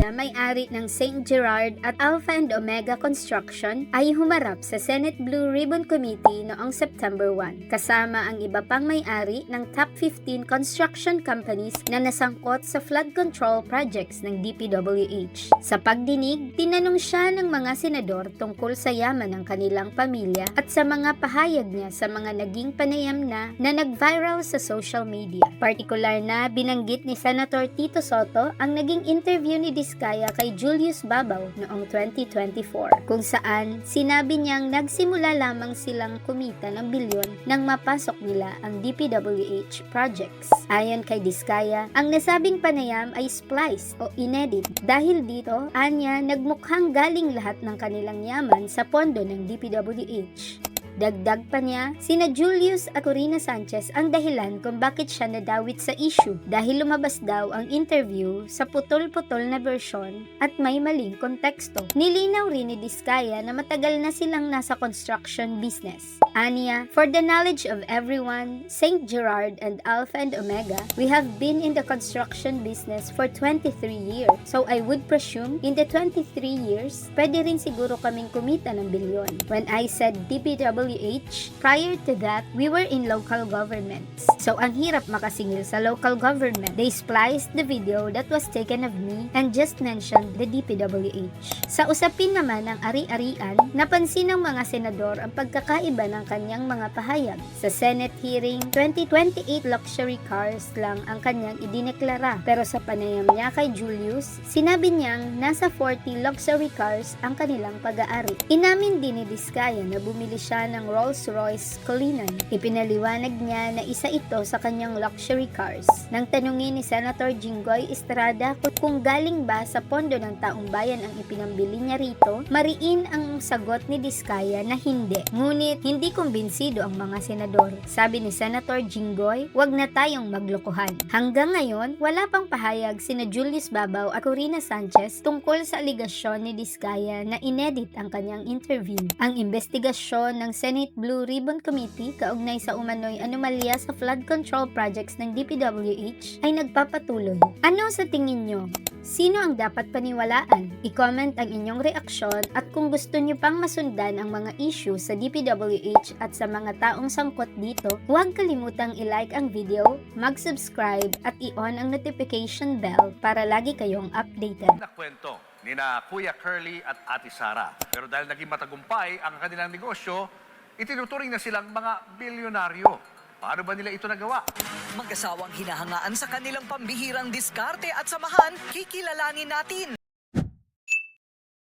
Diskaya, may-ari ng St. Gerard at Alpha and Omega Construction, ay humarap sa Senate Blue Ribbon Committee noong September 1, kasama ang iba pang may-ari ng top 15 construction companies na nasangkot sa flood control projects ng DPWH. Sa pagdinig, tinanong siya ng mga senador tungkol sa yaman ng kanilang pamilya at sa mga pahayag niya sa mga naging panayam na na nag-viral sa social media. Partikular na binanggit ni Senator Tito Soto ang naging interview ni Diskaya kay Julius Babaw noong 2024 kung saan sinabi niyang nagsimula lamang silang kumita ng bilyon nang mapasok nila ang DPWH projects. Ayon kay Diskaya, ang nasabing panayam ay splice o inedit dahil dito, anya nagmukhang galing lahat ng kanilang yaman sa pondo ng DPWH. Dagdag pa niya, sina Julius at Corina Sanchez ang dahilan kung bakit siya nadawit sa issue dahil lumabas daw ang interview sa putol-putol na versyon at may maling konteksto. Nilinaw rin ni Diskaya na matagal na silang nasa construction business. Ania, for the knowledge of everyone, St. Gerard and Alpha and Omega, we have been in the construction business for 23 years. So I would presume in the 23 years, pwede rin siguro kaming kumita ng bilyon. When I said DPWH, prior to that, we were in local governments. So ang hirap makasingil sa local government. They spliced the video that was taken of me and just mentioned the DPWH. Sa usapin naman ng ari-arian, napansin ng mga senador ang pagkakaiba ng kanyang mga pahayag. Sa Senate hearing, 2028 luxury cars lang ang kanyang idineklara. Pero sa panayam niya kay Julius, sinabi niyang nasa 40 luxury cars ang kanilang pag-aari. Inamin din ni Diskaya na bumili siya ng Rolls-Royce Cullinan. Ipinaliwanag niya na isa ito sa kanyang luxury cars. Nang tanungin ni Senator Jinggoy Estrada kung- galing ba sa pondo ng taong bayan ang ipinambili niya rito, mariin ang sagot ni Diskaya na hindi. Ngunit hindi kumbinsido ang mga senador. Sabi ni Senator Jinggoy, wag na tayong maglokohan. Hanggang ngayon, wala pang pahayag sina Julius Babaw at Corina Sanchez tungkol sa aligasyon ni Diskaya na inedit ang kanyang interview. Ang investigasyon ng Senate Blue Ribbon Committee kaugnay sa umano'y anomalya sa flood control projects ng DPWH ay nagpapatuloy. Ano sa tingin nyo? Sino ang dapat paniwalaan? I-comment ang inyong reaksyon at kung gusto nyo pang masundan ang mga issue sa DPWH at sa mga taong sangkot dito, huwag kalimutang i-like ang video, mag-subscribe at i-on ang notification bell para lagi kayong updated. na kwento ni na Kuya Curly at Ate Sara. Pero dahil naging matagumpay ang kanilang negosyo, itinuturing na silang mga bilyonaryo. Paano ba nila ito nagawa? Mag-asawang hinahangaan sa kanilang pambihirang diskarte at samahan, kikilalanin natin.